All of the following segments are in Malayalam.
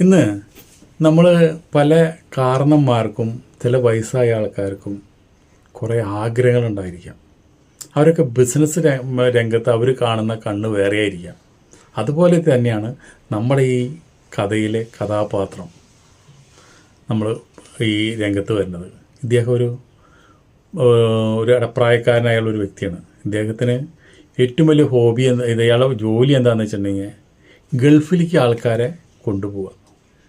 ഇന്ന് നമ്മൾ പല കാരണന്മാർക്കും ചില വയസ്സായ ആൾക്കാർക്കും കുറേ ആഗ്രഹങ്ങളുണ്ടായിരിക്കാം. അവരൊക്കെ ബിസിനസ് രംഗത്ത് അവർ കാണുന്ന കണ്ണ് വേറെ ആയിരിക്കാം. അതുപോലെ തന്നെയാണ് നമ്മുടെ ഈ കഥയിലെ കഥാപാത്രം നമ്മൾ ഈ രംഗത്ത് വരുന്നത്. ഇദ്ദേഹം ഒരു ഒരു അടപ്രായക്കാരനായുള്ള ഒരു വ്യക്തിയാണ്. ഇദ്ദേഹത്തിന് ഏറ്റവും വലിയ ഹോബി എന്താ ഇയാളുടെ ജോലി എന്താണെന്ന് വെച്ചിട്ടുണ്ടെങ്കിൽ ഗൾഫിലേക്ക് ആൾക്കാരെ കൊണ്ടുപോവുക.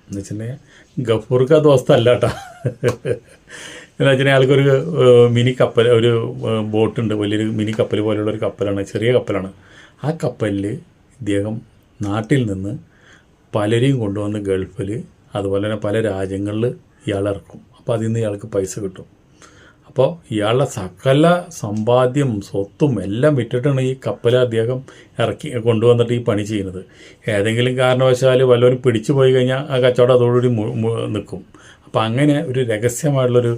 എന്ന് വെച്ചിട്ടുണ്ടെങ്കിൽ ഗഫൂർക്ക് ആ ദോസ്ത അല്ല കേട്ടോ എന്ന് വെച്ചിട്ടുണ്ടെങ്കിൽ അയാൾക്കൊരു മിനി കപ്പൽ ഒരു ബോട്ടുണ്ട് വലിയൊരു മിനി കപ്പൽ പോലെയുള്ള ഒരു കപ്പലാണ് ചെറിയ കപ്പലാണ്. ആ കപ്പലിൽ ഇദ്ദേഹം നാട്ടിൽ നിന്ന് പലരെയും കൊണ്ടുവന്ന് ഗൾഫിൽ അതുപോലെ തന്നെ പല രാജ്യങ്ങളിൽ ഇയാൾ ഇറക്കും. അപ്പോൾ അതിൽ നിന്ന് ഇയാൾക്ക് പൈസ കിട്ടും. അപ്പോൾ ഇയാളുടെ സകല സമ്പാദ്യം സ്വത്തും എല്ലാം വിറ്റിട്ടാണ് ഈ കപ്പൽ അദ്ദേഹം ഇറക്കി കൊണ്ടുവന്നിട്ട് ഈ പണി ചെയ്യുന്നത്. ഏതെങ്കിലും കാരണവശാൽ വല്ലവരും പിടിച്ചു പോയി കഴിഞ്ഞാൽ ആ കച്ചവടം അതോടുകൂടി നിൽക്കും. അപ്പോൾ അങ്ങനെ ഒരു രഹസ്യമായിട്ടുള്ളൊരു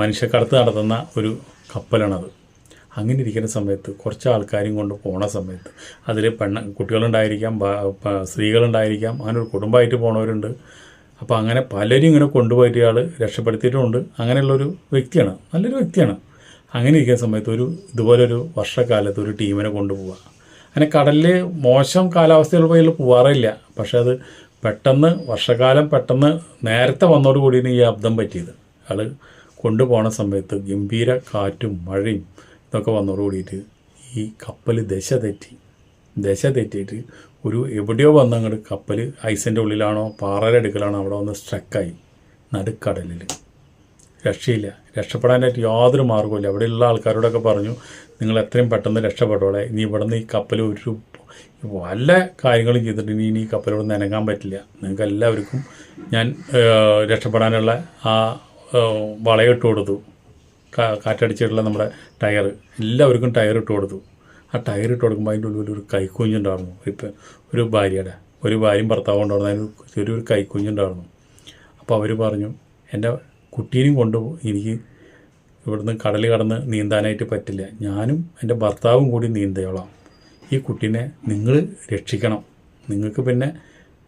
മനുഷ്യക്കടത്ത് നടത്തുന്ന ഒരു കപ്പലാണത്. അങ്ങനെ ഇരിക്കുന്ന സമയത്ത് കുറച്ച് ആൾക്കാരും കൊണ്ട് പോണ സമയത്ത് അതിൽ പെണ്ണ കുട്ടികളുണ്ടായിരിക്കാം സ്ത്രീകളുണ്ടായിരിക്കാം അങ്ങനെ ഒരു കുടുംബമായിട്ട് പോണവരുണ്ട്. അപ്പോൾ അങ്ങനെ പലരും ഇങ്ങനെ കൊണ്ടുപോയിട്ട് ഇയാൾ രക്ഷപ്പെടുത്തിയിട്ടുമുണ്ട് അങ്ങനെയുള്ളൊരു വ്യക്തിയാണ്. നല്ലൊരു വ്യക്തിയാണ്. അങ്ങനെ ഇരിക്കുന്ന സമയത്ത് ഒരു ഇതുപോലൊരു വർഷക്കാലത്ത് ഒരു ടീമിനെ കൊണ്ടുപോവുക. അങ്ങനെ കടലിൽ മോശം കാലാവസ്ഥയിൽ പോയി പോവാറില്ല. പക്ഷേ അത് പെട്ടെന്ന് വർഷകാലം പെട്ടെന്ന് നേരത്തെ വന്നോട് കൂടിയാണ് ഈ അബ്ദം പറ്റിയത്. അയാൾ കൊണ്ടുപോണ സമയത്ത് ഗംഭീര കാറ്റും മഴയും ഇതൊക്കെ വന്നോട് കൂടിയിട്ട് ഈ കപ്പൽ ദശ തെറ്റി. ദശ തെറ്റിയിട്ട് ഒരു എവിടെയോ വന്ന് അങ്ങോട്ട് കപ്പൽ ഐസിന്റെ ഉള്ളിലാണോ പാറയുടെ അടുക്കലാണോ അവിടെ വന്ന് സ്ട്രക്കായി നടുക്കടലിൽ രക്ഷയില്ല. രക്ഷപ്പെടാനായിട്ട് യാതൊരു മാർഗമില്ല അവിടെയുള്ള ആൾക്കാരോടൊക്കെ പറഞ്ഞു നിങ്ങൾ എത്രയും പെട്ടെന്ന് രക്ഷപ്പെട്ടോളെ ഇനി നിന്ന് ഈ കപ്പൽ ഒരു വല്ല കാര്യങ്ങളും ചെയ്തിട്ട് ഇനി ഇനി കപ്പലോട് നനങ്ങാൻ പറ്റില്ല. നിങ്ങൾക്ക് എല്ലാവർക്കും ഞാൻ രക്ഷപ്പെടാനുള്ള ആ വളയിട്ട് കൊടുത്തു. കാറ്റടിച്ചിട്ടുള്ള നമ്മുടെ ടയർ എല്ലാവർക്കും ടയർ ഇട്ട് കൊടുത്തു. ആ ടയർ ഇട്ട് കൊടുക്കുമ്പോൾ അതിന്റെ ഉള്ളിൽ ഒരു കൈക്കുഞ്ഞുണ്ടായിരുന്നു. ഇപ്പം ഒരു ഭാര്യയുടെ ഒരു ഭാര്യയും ഭർത്താവും ഉണ്ടായിരുന്നു. അതിന് ചെറിയൊരു കൈക്കുഞ്ഞുണ്ടായിരുന്നു. അപ്പോൾ അവർ പറഞ്ഞു എന്റെ കുട്ടീനെയും കൊണ്ട് എനിക്ക് ഇവിടുന്ന് കടൽ കടന്ന് നീന്താനായിട്ട് പറ്റില്ല. ഞാനും എന്റെ ഭർത്താവും കൂടി നീന്തയോളാം ഈ കുട്ടീനെ നിങ്ങൾ രക്ഷിക്കണം. നിങ്ങൾക്ക് പിന്നെ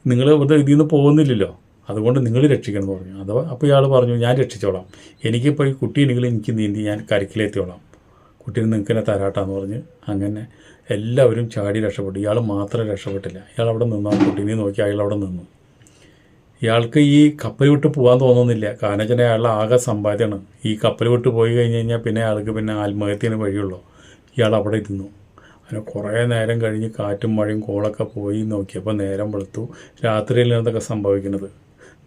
നിങ്ങൾ ഇവിടെ ഇതിൽ നിന്ന് പോകുന്നില്ലല്ലോ. അതുകൊണ്ട് നിങ്ങൾ രക്ഷിക്കണം എന്ന് പറഞ്ഞു. അഥവാ അപ്പോൾ ഇയാൾ പറഞ്ഞു ഞാൻ രക്ഷിച്ചോളാം. എനിക്കിപ്പോൾ ഈ കുട്ടി നിങ്ങൾ എനിക്ക് നീന്തി ഞാൻ കരക്കിലെത്തിയോളാം കുട്ടീനെ നിങ്ങൾക്ക് തന്നെ തരാട്ടാന്ന് പറഞ്ഞ് അങ്ങനെ എല്ലാവരും ചാടി രക്ഷപ്പെട്ടു. ഇയാൾ മാത്രം രക്ഷപ്പെട്ടില്ല. ഇയാൾ അവിടെ നിന്നു. കുട്ടീനെ നോക്കി അയാൾ അവിടെ നിന്നു. ഇയാൾക്ക് ഈ കപ്പൽ വിട്ട് പോകാൻ തോന്നുന്നില്ല. കാരണം വെച്ചാൽ അയാളുടെ ആകെ സമ്പാദ്യമാണ്. ഈ കപ്പൽ വിട്ട് പോയി കഴിഞ്ഞ് കഴിഞ്ഞാൽ പിന്നെ അയാൾക്ക് പിന്നെ ആത്മഹത്യന് വഴിയുള്ളൂ. ഇയാൾ അവിടെ ഇരുന്നു. അങ്ങനെ കുറേ നേരം കഴിഞ്ഞ് കാറ്റും മഴയും കോളൊക്കെ പോയി നോക്കിയപ്പോൾ നേരം വെളുത്തു. രാത്രിയിൽ എന്തൊക്കെ സംഭവിക്കുന്നത്?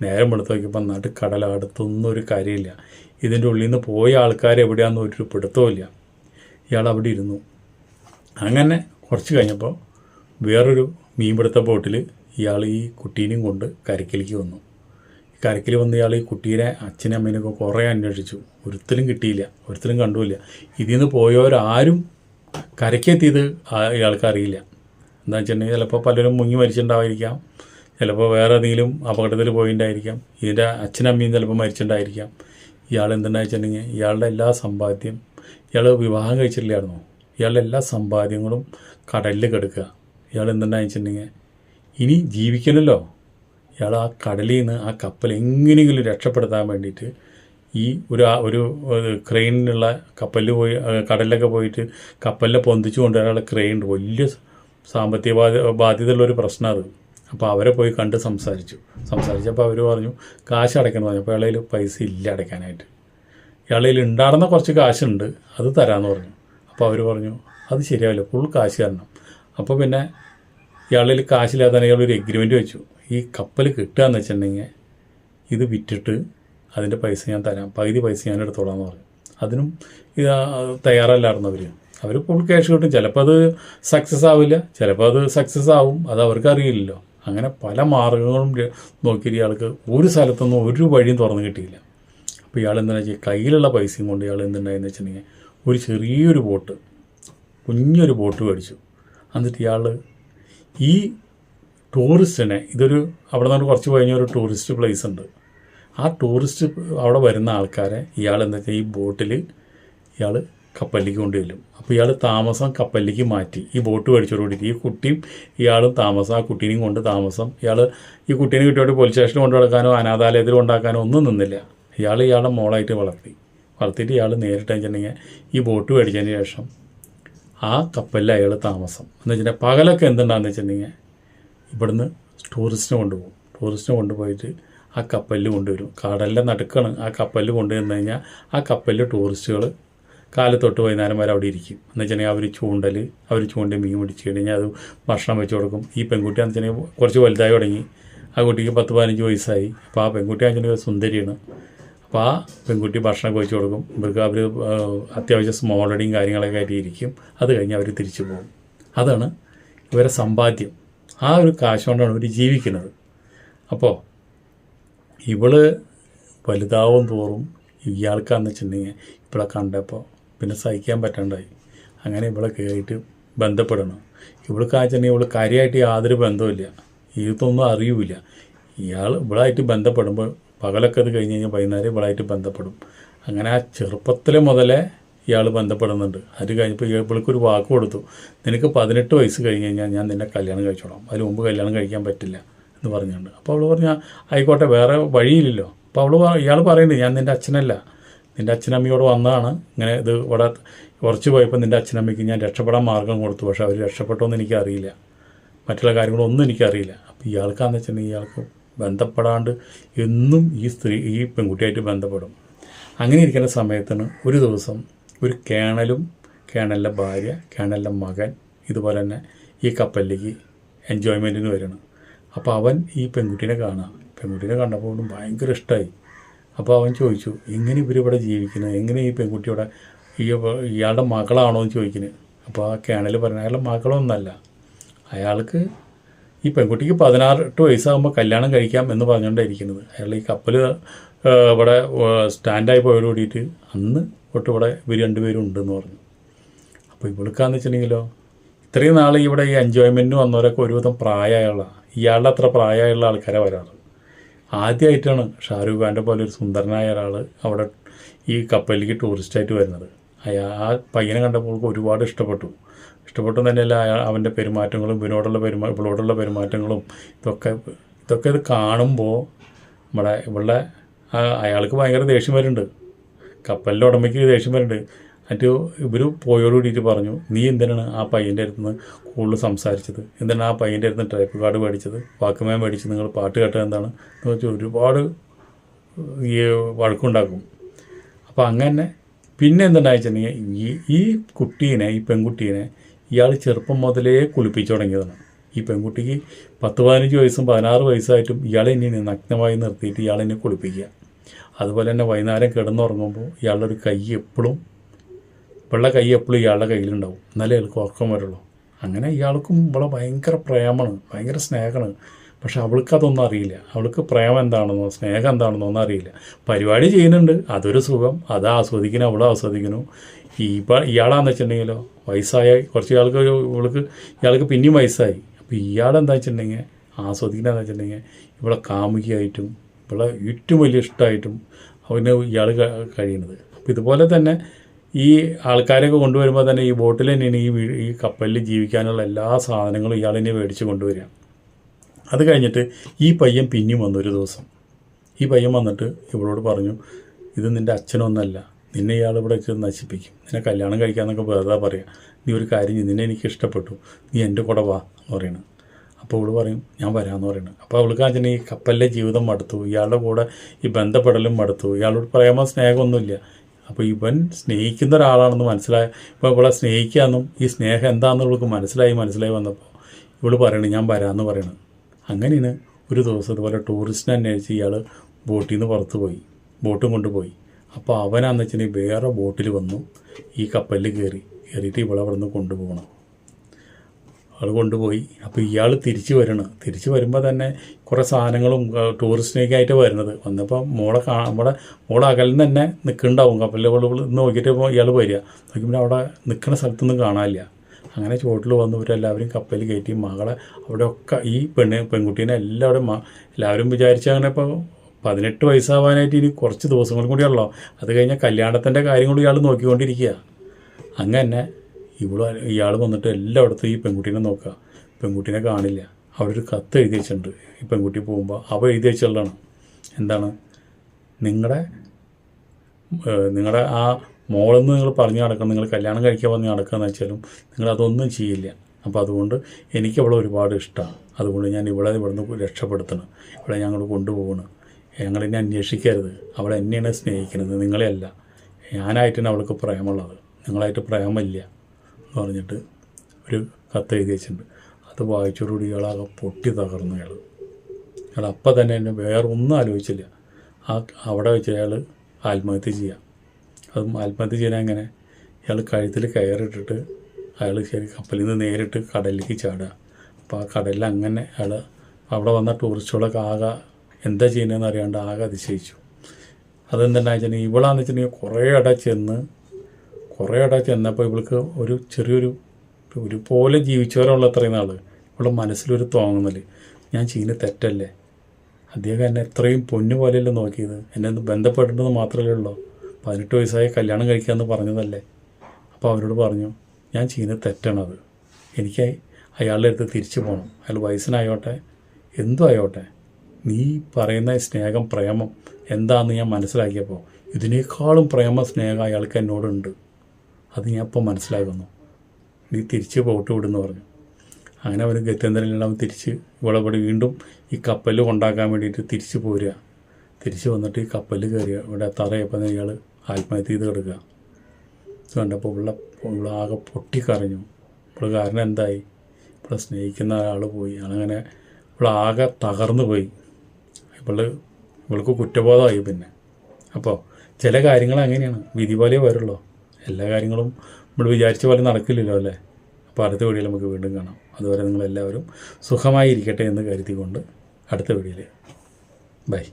നേരം വെളുത്ത് നോക്കിയപ്പോൾ നടുക്കടലടുത്തൊന്നും ഒരു കാര്യമില്ല. ഇതിന്റെ ഉള്ളിൽ നിന്ന് പോയ ആൾക്കാർ എവിടെയാണെന്ന് ഒരു പിടുത്തവുമില്ല ഇയാൾ അവിടെ ഇരുന്നു അങ്ങനെ കുറച്ച് കഴിഞ്ഞപ്പോൾ വേറൊരു മീൻപിടുത്ത ബോട്ടിൽ ഇയാൾ ഈ കുട്ടീനെയും കൊണ്ട് കരക്കിലേക്ക് വന്നു. കരക്കിൽ വന്ന് ഇയാൾ ഈ കുട്ടീനെ അച്ഛനും അമ്മേനൊക്കെ കുറേ അന്വേഷിച്ചു. ഒരുത്തരും കിട്ടിയില്ല ഒരുത്തരും കണ്ടുമില്ല ഇതിൽ നിന്ന് പോയവരാരും കരക്കെത്തിയത് ഇയാൾക്ക് അറിയില്ല എന്താ വെച്ചിട്ടുണ്ടെങ്കിൽ ചിലപ്പോൾ പലരും മുങ്ങി മരിച്ചിട്ടുണ്ടായിരിക്കാം ചിലപ്പോൾ വേറെ ഏതെങ്കിലും അപകടത്തിൽ പോയിട്ടുണ്ടായിരിക്കാം. ഇതിന്റെ അച്ഛനമ്മയും ചിലപ്പോൾ മരിച്ചിട്ടുണ്ടായിരിക്കാം. ഇയാൾ എന്തുണ്ടാ വെച്ചിട്ടുണ്ടെങ്കിൽ ഇയാളുടെ എല്ലാ സമ്പാദ്യം ഇയാൾ വിവാഹം കഴിച്ചിട്ടില്ലായിരുന്നു. ഇയാളുടെ എല്ലാ സമ്പാദ്യങ്ങളും കടലിൽ കിടക്കുക. ഇയാൾ എന്തുണ്ടായി വെച്ചിട്ടുണ്ടെങ്കിൽ ഇനി ജീവിക്കണമല്ലോ ഇയാൾ ആ കടലിൽ നിന്ന് ആ കപ്പൽ എങ്ങനെയെങ്കിലും രക്ഷപ്പെടുത്താൻ വേണ്ടിയിട്ട് ഈ ഒരു ഒരു ക്രെയിനുള്ള കപ്പലിൽ പോയി കടലിലൊക്കെ പോയിട്ട് കപ്പലിനെ പൊന്തിച്ചു കൊണ്ടുവരാനുള്ള ക്രെയിൻ വലിയ സാമ്പത്തിക ബാധ്യ ബാധ്യതയുള്ള ഒരു പ്രശ്നം അത്. അപ്പോൾ അവരെ പോയി കണ്ട് സംസാരിച്ചു. സംസാരിച്ചപ്പോൾ അവർ പറഞ്ഞു കാശ് അടയ്ക്കണം പറഞ്ഞു. അപ്പോൾ ഇളയിൽ പൈസ ഇല്ല അടയ്ക്കാനായിട്ട്. ഇയാളയിൽ ഉണ്ടായിരുന്ന കുറച്ച് കാശുണ്ട് അത് തരാമെന്ന് പറഞ്ഞു. അപ്പോൾ അവർ പറഞ്ഞു അത് ശരിയാവില്ല ഫുൾ കാശ് തരണം. അപ്പോൾ പിന്നെ ഇയാളിൽ കാശില്ലാതെ ഇയാൾ ഒരു എഗ്രിമെന്റ് വെച്ചു. ഈ കപ്പൽ കിട്ടുക എന്ന് വെച്ചിട്ടുണ്ടെങ്കിൽ ഇത് വിറ്റിട്ട് അതിന്റെ പൈസ ഞാൻ തരാം പകുതി പൈസ ഞാൻ എടുത്തോളാം എന്ന് പറഞ്ഞു. അതിനും ഇത് തയ്യാറല്ലായിരുന്നു അവർ അവർ ഫുൾ ക്യാഷ് കിട്ടും. ചിലപ്പോൾ അത് സക്സസ് ആവില്ല ചിലപ്പോൾ അത് സക്സസ് ആവും അത് അവർക്ക് അറിയില്ലല്ലോ. അങ്ങനെ പല മാർഗങ്ങളും നോക്കി ഇയാൾക്ക് ഒരു സ്ഥലത്തൊന്നും ഒരു വഴിയും തുറന്നു കിട്ടിയില്ല. അപ്പോൾ ഇയാൾ എന്താ വെച്ചാൽ കയ്യിലുള്ള പൈസയും കൊണ്ട് ഇയാൾ എന്തുണ്ടായെന്ന് വെച്ചിട്ടുണ്ടെങ്കിൽ ഒരു ചെറിയൊരു ബോട്ട് കുഞ്ഞൊരു ബോട്ട് മേടിച്ചു. എന്നിട്ട് ഇയാൾ ഈ ടൂറിസ്റ്റിനെ ഇതൊരു അവിടെ നിന്ന് കുറച്ച് കഴിഞ്ഞ ഒരു ടൂറിസ്റ്റ് പ്ലേസ് ഉണ്ട്. ആ ടൂറിസ്റ്റ് അവിടെ വരുന്ന ആൾക്കാരെ ഇയാൾ എന്താ വെച്ചാൽ ഈ ബോട്ടിൽ ഇയാൾ കപ്പലിലേക്ക് കൊണ്ടുവരും. അപ്പോൾ ഇയാൾ താമസം കപ്പലിലേക്ക് മാറ്റി. ഈ ബോട്ട് മേടിച്ചോട് കൂടിയിട്ട് ഈ കുട്ടിയും ഇയാളും താമസം ആ കുട്ടീനെയും കൊണ്ട് താമസം ഇയാൾ ഈ കുട്ടീനെ കിട്ടിയോട്ട് പോലീസ് സ്റ്റേഷനിൽ കൊണ്ടു നടക്കാനോ അനാഥാലയത്തിൽ കൊണ്ടാക്കാനോ ഒന്നും നിന്നില്ല. ഇയാൾ ഇയാളുടെ മോളായിട്ട് വളർത്തി. വളർത്തിയിട്ട് ഇയാൾ നേരിട്ട് വെച്ചിട്ടുണ്ടെങ്കിൽ ഈ ബോട്ട് മേടിച്ചതിന് ശേഷം ആ കപ്പലിൽ അയാൾ താമസം. എന്ന് വെച്ചിട്ടുണ്ടെങ്കിൽ പകലൊക്കെ എന്തുണ്ടാന്ന് വെച്ചിട്ടുണ്ടെങ്കിൽ ഇവിടുന്ന് ടൂറിസ്റ്റിനെ കൊണ്ടുപോകും. ടൂറിസ്റ്റിനെ കൊണ്ടുപോയിട്ട് ആ കപ്പലിൽ കൊണ്ടുവരും. കടലിന്റെ നടുക്കാണ് ആ കപ്പലിൽ കൊണ്ടുവന്നു കഴിഞ്ഞാൽ ആ കപ്പലിൽ ടൂറിസ്റ്റുകൾ കാലത്തൊട്ട് വൈകുന്നേരം വരെ അവിടെ ഇരിക്കും. എന്ന് വെച്ചിട്ടുണ്ടെങ്കിൽ അവർ ചൂണ്ടൽ അവർ ചൂണ്ടി മീൻ പിടിച്ച് കഴിഞ്ഞാൽ അത് ഭക്ഷണം വെച്ച് കൊടുക്കും. ഈ പെൺകുട്ടി എന്ന് വെച്ചിട്ടുണ്ടെങ്കിൽ കുറച്ച് വലുതായി തുടങ്ങി. ആ കുട്ടിക്ക് പത്ത് പതിനഞ്ച് വയസ്സായി. അപ്പോൾ ആ പെൺകുട്ടി വെച്ചിട്ടുണ്ടെങ്കിൽ സുന്ദരിയാണ്. അപ്പോൾ ആ പെൺകുട്ടി ഭക്ഷണം കഴിച്ചു കൊടുക്കും. ഇവർക്ക് അവർ അത്യാവശ്യം സ്മോളടിയും കാര്യങ്ങളൊക്കെ ആയിട്ട് ഇരിക്കും അത് കഴിഞ്ഞ് അവർ തിരിച്ചു പോകും. അതാണ് ഇവരെ സമ്പാദ്യം. ആ ഒരു കാശ് കൊണ്ടാണ് ഇവർ ജീവിക്കുന്നത്. അപ്പോൾ ഇവൾ വലുതാവും തോറും ഇയാൾക്കാന്ന് വെച്ചിട്ടുണ്ടെങ്കിൽ ഇവളെ കണ്ടപ്പോൾ പിന്നെ സഹിക്കാൻ പറ്റണ്ടായി. അങ്ങനെ ഇവളെ കയറിയിട്ട് ബന്ധപ്പെടണം ഇവൾക്ക് വെച്ചിട്ടുണ്ടെങ്കിൽ ഇവൾ കാര്യമായിട്ട് യാതൊരു ബന്ധവുമില്ല. ഇതൊന്നും അറിയൂല ഇയാൾ ഇവളായിട്ട് ബന്ധപ്പെടുമ്പോൾ പകലൊക്കെ അത് കഴിഞ്ഞ് കഴിഞ്ഞാൽ വൈകുന്നേരം ഇവളായിട്ട് ബന്ധപ്പെടും. അങ്ങനെ ആ ചെറുപ്പത്തിൽ മുതലേ ഇയാൾ ബന്ധപ്പെടുന്നുണ്ട്. അത് കഴിഞ്ഞപ്പോൾ ഇവൾക്കൊരു വാക്ക് കൊടുത്തു. നിനക്ക് പതിനെട്ട് വയസ്സ് കഴിഞ്ഞ് കഴിഞ്ഞാൽ ഞാൻ നിന്നെ കല്യാണം കഴിച്ചോളാം. അതിന് മുമ്പ് കല്യാണം കഴിക്കാൻ പറ്റില്ല എന്ന് പറഞ്ഞുകൊണ്ട് അപ്പോൾ അവൾ പറഞ്ഞാൽ ആയിക്കോട്ടെ വേറെ വഴിയില്ലല്ലോ. അപ്പോൾ അവൾ ഇയാൾ പറയുന്നുണ്ട് ഞാൻ നിന്റെ അച്ഛനല്ല. നിന്റെ അച്ഛനമ്മയോട് വന്നതാണ്. ഇങ്ങനെ ഇത് ഇവിടെ കുറച്ച് പോയപ്പോൾ നിന്റെ അച്ഛനമ്മയ്ക്ക് ഞാൻ രക്ഷപ്പെടാൻ മാർഗം കൊടുത്തു. പക്ഷേ അവർ രക്ഷപ്പെട്ടോന്ന് എനിക്കറിയില്ല. മറ്റുള്ള കാര്യങ്ങളൊന്നും എനിക്കറിയില്ല. അപ്പോൾ ഇയാൾക്കാന്ന് വെച്ചിട്ടുണ്ടെങ്കിൽ ഇയാൾക്ക് ബന്ധപ്പെടാണ്ട് എന്നും ഈ സ്ത്രീ ഈ പെൺകുട്ടിയായിട്ട് ബന്ധപ്പെടും. അങ്ങനെ ഇരിക്കുന്ന സമയത്താണ് ഒരു ദിവസം ഒരു കേണലും കേണലിന്റെ ഭാര്യ കേണലിന്റെ മകൻ ഇതുപോലെ തന്നെ ഈ കപ്പലിലേക്ക് എൻജോയ്മെന്റിന് വരണം അപ്പോൾ അവൻ ഈ പെൺകുട്ടീനെ കാണാം പെൺകുട്ടീനെ കണ്ടപ്പോൾ ഭയങ്കര ഇഷ്ടമായി അപ്പോൾ അവൻ ചോദിച്ചു എങ്ങനെ ഇവരിവിടെ ജീവിക്കുന്നത് എങ്ങനെ ഈ പെൺകുട്ടിയുടെ ഈ ഇയാളുടെ മകളാണോ? എന്ന് ചോദിക്കുന്നത് അപ്പോൾ ആ കേണൽ പറഞ്ഞു അയാളുടെ മകളൊന്നല്ല. അയാൾക്ക് ഈ പെൺകുട്ടിക്ക് പതിനാറെട്ട് വയസ്സാകുമ്പോൾ കല്യാണം കഴിക്കാം എന്ന് പറഞ്ഞുകൊണ്ടായിരിക്കുന്നത് അയാൾ ഈ കപ്പൽ ഇവിടെ സ്റ്റാൻഡായി പോയോട് കൂടിയിട്ട് അന്ന് തൊട്ട് ഇവിടെ ഇവർ രണ്ടുപേരും ഉണ്ടെന്ന് പറഞ്ഞു. അപ്പോൾ ഇവിളുക്കാന്ന് വെച്ചിട്ടുണ്ടെങ്കിലോ ഇത്രയും നാൾ ഇവിടെ ഈ എൻജോയ്മെന്റിന് വന്നവരൊക്കെ ഒരുവിധം പ്രായമായുള്ള ഇയാളുടെ അത്ര പ്രായമായുള്ള ആൾക്കാരെ വരാറ്. ആദ്യമായിട്ടാണ് ഷാരൂഖ് ഖാന്റെ പോലെ ഒരു സുന്ദരനായ ഒരാൾ അവിടെ ഈ കപ്പലിലേക്ക് ടൂറിസ്റ്റായിട്ട് വരുന്നത്. അയാ ആ പയ്യനെ കണ്ടപ്പോൾ ഒരുപാട് ഇഷ്ടപ്പെട്ടു. ഇഷ്ടപ്പെട്ടു തന്നെയല്ല അവന്റെ പെരുമാറ്റങ്ങളും ഇവനോടുള്ള പെരുമാ ഇവളോടുള്ള പെരുമാറ്റങ്ങളും. ഇതൊക്കെ ഇതൊക്കെ ഇത് കാണുമ്പോൾ നമ്മുടെ ഇവളുടെ അയാൾക്ക് ഭയങ്കര ദേഷ്യം വരുന്നുണ്ട്. കപ്പലിന്റെ ഉടമയ്ക്ക് ദേഷ്യം വരുന്നുണ്ട്. എന്നിട്ട് ഇവർ പോയോട് കൂടിയിട്ട് പറഞ്ഞു നീ എന്തിനാണ് ആ പയ്യന്റെ അടുത്ത് നിന്ന് കൂടുതൽ സംസാരിച്ചത്? എന്തിനാണ് ആ പയ്യന്റെ അടുത്ത് ട്രൈപ്പ് കാർഡ് മേടിച്ചത്? വാക്കുമേ മേടിച്ചത് നിങ്ങൾ പാട്ട് കേട്ടത് എന്താണ്? എന്ന് വെച്ചാൽ ഒരുപാട് ഈ വഴക്കുണ്ടാക്കും. അപ്പോൾ അങ്ങനെ പിന്നെ എന്തുണ്ടായി വെച്ചിട്ടുണ്ടെങ്കിൽ ഈ ഈ കുട്ടീനെ ഈ പെൺകുട്ടീനെ ഇയാൾ ചെറുപ്പം മുതലേ കുളിപ്പിച്ചു തുടങ്ങിയതാണ്. ഈ പെൺകുട്ടിക്ക് പത്ത് പതിനഞ്ച് വയസ്സും പതിനാറ് വയസ്സായിട്ടും ഇയാളെ ഇനി നഗ്നമായി നിർത്തിയിട്ട് ഇയാളെന്നെ കുളിപ്പിക്കുക. അതുപോലെ തന്നെ വൈകുന്നേരം കിടന്നുറങ്ങുമ്പോൾ ഇയാളുടെ ഒരു കൈ എപ്പോഴും വെള്ള കൈ എപ്പോഴും ഇയാളുടെ കയ്യിലുണ്ടാവും. എന്നാലേ അയാൾക്ക് ഉറക്കം വരുള്ളൂ. അങ്ങനെ ഇയാൾക്കും ഇവളെ ഭയങ്കര പ്രേമമാണ് ഭയങ്കര സ്നേഹമാണ്. പക്ഷെ അവൾക്ക് അതൊന്നും അറിയില്ല. അവൾക്ക് പ്രേമം എന്താണെന്നോ സ്നേഹം എന്താണെന്നോ ഒന്നും അറിയില്ല. പരിപാടി ചെയ്യുന്നുണ്ട്. അതൊരു സുഖം. അത് ആസ്വദിക്കണം. അവളും ആസ്വദിക്കുന്നു. ഈ ഇയാളാന്ന് വെച്ചിട്ടുണ്ടെങ്കിലോ വയസ്സായ കുറച്ച് ഒരു ഇവൾക്ക് ഇയാൾക്ക് പിന്നെയും വയസ്സായി. അപ്പോൾ ഇയാളെന്താ വെച്ചിട്ടുണ്ടെങ്കിൽ ആസ്വദിക്കണമെന്ന് വെച്ചിട്ടുണ്ടെങ്കിൽ ഇവളെ കാമുകിയായിട്ടും ഇവളെ ഏറ്റവും വലിയ ഇഷ്ടമായിട്ടും അവന് ഇയാൾ കഴിയുന്നത് അപ്പോൾ ഇതുപോലെ തന്നെ ഈ ആൾക്കാരൊക്കെ കൊണ്ടുവരുമ്പോൾ തന്നെ ഈ ബോട്ടിൽ തന്നെയാണ് ഈ ഈ കപ്പലിൽ ജീവിക്കാനുള്ള എല്ലാ സാധനങ്ങളും ഇയാൾ മേടിച്ച് കൊണ്ടുവരിക. അത് കഴിഞ്ഞിട്ട് ഈ പയ്യൻ പിന്നെയും വന്നു ഒരു ദിവസം. ഈ പയ്യൻ വന്നിട്ട് ഇവളോട് പറഞ്ഞു ഇത് നിന്റെ അച്ഛനൊന്നല്ല. നിന്നെ ഇയാൾ ഇവിടെ വെച്ച് നശിപ്പിക്കും. നിന്നെ കല്യാണം കഴിക്കാമെന്നൊക്കെ വെറുതെ പറയാം. നീ ഒരു കാര്യം നിന്നെ എനിക്ക് ഇഷ്ടപ്പെട്ടു. നീ എന്റെ കൂടെ വാ എന്ന് പറയണം. അപ്പോൾ അവൾ പറയും ഞാൻ വരാമെന്ന് പറയുന്നത് അപ്പോൾ അവൾക്ക് അതിന് ഈ കപ്പലിലെ ജീവിതം മടുത്തു. ഇയാളുടെ കൂടെ ഈ ബന്ധപ്പെടലും മടുത്തു. ഇയാളോട് പറയാമോ സ്നേഹമൊന്നുമില്ല അപ്പോൾ ഇവൻ സ്നേഹിക്കുന്ന ഒരാളാണെന്ന് മനസ്സിലായ ഇപ്പോൾ ഇവളെ സ്നേഹിക്കാമെന്നും ഈ സ്നേഹം എന്താണെന്ന് ഇവൾക്ക് മനസ്സിലായി മനസ്സിലായി വന്നപ്പോൾ ഇവൾ പറയണത് ഞാൻ വരാമെന്ന് പറയണത് അങ്ങനെയാണ് ഒരു ദിവസം ഇതുപോലെ ടൂറിസ്റ്റിനെ അന്വേഷിച്ച് ഇയാൾ ബോട്ടിൽ നിന്ന് പുറത്ത് പോയി ബോട്ടും കൊണ്ടുപോയി. അപ്പോൾ അവനാന്ന് വെച്ചിട്ടുണ്ടെങ്കിൽ വേറെ ബോട്ടിൽ വന്നു ഈ കപ്പലിൽ കയറി കയറിയിട്ട് ഇവളെ അവിടെ നിന്ന് കൊണ്ടുപോകണം. ആൾ കൊണ്ടുപോയി. അപ്പോൾ ഇയാൾ തിരിച്ചു വരണം. തിരിച്ചു വരുമ്പോൾ തന്നെ കുറേ സാധനങ്ങളും ടൂറിസ്റ്റിനൊക്കെ ആയിട്ട് വരുന്നത്. വന്നപ്പോൾ മോളെ കാ നമ്മുടെ മോളെ അകലിൽ നിന്ന് തന്നെ നിൽക്കുന്നുണ്ടാവും കപ്പലിൽ ഇവൾ നോക്കിയിട്ട് ഇയാൾ വരിക. നോക്കുമ്പോൾ അവിടെ നിൽക്കുന്ന സ്ഥലത്തൊന്നും കാണാനില്ല. അങ്ങനെ ചുവട്ടിൽ വന്നവരെല്ലാവരും കപ്പലിൽ കയറ്റി മകളെ അവിടെയൊക്കെ ഈ പെണ്ണ് പെൺകുട്ടീനെ എല്ലാവരും എല്ലാവരും വിചാരിച്ച അങ്ങനെ ഇപ്പോൾ പതിനെട്ട് വയസ്സാവാനായിട്ട് ഇനി കുറച്ച് ദിവസങ്ങൾ കൂടിയുള്ളോ അത് കഴിഞ്ഞാൽ കല്യാണത്തിന്റെ കൂടി ഇയാൾ നോക്കിക്കൊണ്ടിരിക്കുക. അങ്ങനെ ഇവിടെ ഇയാൾ വന്നിട്ട് എല്ലായിടത്തും ഈ പെൺകുട്ടീനെ നോക്കുക. പെൺകുട്ടീനെ കാണില്ല. അവിടെ ഒരു കത്ത് എഴുതി വെച്ചിട്ടുണ്ട്. ഈ പെൺകുട്ടി പോകുമ്പോൾ അവ എഴുതി വെച്ചുള്ളതാണ് എന്താണ്? നിങ്ങളുടെ നിങ്ങളുടെ ആ മോളെന്ന് നിങ്ങൾ പറഞ്ഞു നടക്കണം നിങ്ങൾ കല്യാണം കഴിക്കാൻ പറഞ്ഞ് നടക്കുകയെന്ന് വെച്ചാലും നിങ്ങൾ അതൊന്നും ചെയ്യില്ല. അപ്പോൾ അതുകൊണ്ട് എനിക്ക് അവളെ ഒരുപാട് ഇഷ്ടമാണ്. അതുകൊണ്ട് ഞാൻ ഇവിടെ ഇവിടുന്ന് രക്ഷപ്പെടുത്തണം. ഇവിടെ ഞങ്ങൾ കൊണ്ടുപോകണം. ഞങ്ങളെന്നെ അന്വേഷിക്കരുത്. അവൾ എന്നെയാണ് സ്നേഹിക്കുന്നത്. നിങ്ങളെയല്ല. ഞാനായിട്ടാണ് അവൾക്ക് പ്രേമുള്ളത് നിങ്ങളായിട്ട് പ്രേമമില്ല എന്ന് പറഞ്ഞിട്ട് ഒരു കത്ത് എഴുതി വെച്ചിട്ടുണ്ട്. അത് വായിച്ചോടുകൂടി ഇയാളാകെ പൊട്ടി തകർന്നു അയാൾ അയാൾ അപ്പം തന്നെ എന്നെ വേറെ ഒന്നും ആലോചിച്ചില്ല. ആ അവിടെ വെച്ച് അയാൾ ആത്മഹത്യ ചെയ്യാം. അതും ആത്മഹത്യ ചെയ്യാൻ അങ്ങനെ ഇയാൾ കഴുത്തിൽ കയറിട്ടിട്ട് അയാൾ ശരി കപ്പലിൽ നിന്ന് നേരിട്ട് കടലിലേക്ക് ചാടുക. അപ്പോൾ ആ കടലിൽ അങ്ങനെ അയാൾ അവിടെ വന്ന ടൂറിസ്റ്റുകളൊക്കെ ആകെ എന്താ ചെയ്യുന്നതെന്ന് അറിയാണ്ട് ആകെ അതിശയിച്ചു. അതെന്താണെന്ന് വെച്ചിട്ടുണ്ടെങ്കിൽ ഇവളാന്ന് വെച്ചിട്ടുണ്ടെങ്കിൽ കുറേ ഇട ചെന്ന് കുറേ ഇട ചെന്നപ്പോൾ ഇവൾക്ക് ഒരു ചെറിയൊരു ഒരു പോലെ ജീവിച്ചവരുള്ള അത്രയും നാൾ ഇവളുടെ മനസ്സിലൊരു തോന്നൽ ഞാൻ ചെയ്യുന്ന തെറ്റല്ലേ? അദ്ദേഹം എന്നെ എത്രയും പൊന്നു പോലെയല്ലേ നോക്കിയത്? എന്നെ ഒന്ന് ബന്ധപ്പെടേണ്ടത് മാത്രമല്ലേ ഉള്ളൂ? പതിനെട്ട് വയസ്സായി കല്യാണം കഴിക്കാമെന്ന് പറഞ്ഞതല്ലേ? അപ്പോൾ അവരോട് പറഞ്ഞു ഞാൻ ചെയ്യുന്ന തെറ്റാണത് എനിക്ക് അയാളുടെ അടുത്ത് തിരിച്ചു പോകണം അയാൾ വയസ്സിനായോട്ടെ എന്തും ആയോട്ടെ നീ പറയുന്ന സ്നേഹം പ്രേമം എന്താണെന്ന് ഞാൻ മനസ്സിലാക്കിയപ്പോൾ ഇതിനേക്കാളും പ്രേമ സ്നേഹം അയാൾക്ക് എന്നോടുണ്ട്. അത് ഞാൻ ഇപ്പോൾ മനസ്സിലാക്കുന്നു നീ തിരിച്ച് പോട്ട് വിടുന്നു പറഞ്ഞു. അങ്ങനെ അവർ ഗത്യന്തരമില്ലാതെ തിരിച്ച് ഇവിടെ ഇവിടെ വീണ്ടും ഈ കപ്പൽ കൊണ്ടാക്കാൻ വേണ്ടിയിട്ട് തിരിച്ച് പോരുക. തിരിച്ച് വന്നിട്ട് ഈ കപ്പൽ കയറിയ ഇവിടെ തറയപ്പോൾ ഇയാൾ ആത്മഹത്യ ചെയ്ത് കിടക്കുക. ഇത് കണ്ടപ്പോൾ ഉള്ള ഉള്ള ആകെ പൊട്ടിക്കറിഞ്ഞു ഇപ്പോൾ കാരണം എന്തായി? ഇപ്പോൾ സ്നേഹിക്കുന്ന ആൾ പോയി. അങ്ങനെ ആകെ തകർന്നു പോയി. ഇപ്പോൾ ഇവൾക്ക് കുറ്റബോധമായി പിന്നെ. അപ്പോൾ ചില കാര്യങ്ങൾ അങ്ങനെയാണ്. വിധി പോലെ വരുള്ളൂ. എല്ലാ കാര്യങ്ങളും നമ്മൾ വിചാരിച്ച പോലെ നടക്കില്ലല്ലോ അല്ലേ? അപ്പോൾ അടുത്ത വീഡിയോയിൽ നമുക്ക് വീണ്ടും കാണാം. അതുവരെ നിങ്ങളെല്ലാവരും സുഖമായിരിക്കട്ടെ എന്ന് കരുതിക്കൊണ്ട് അടുത്ത വീഡിയോയിൽ. ബൈ.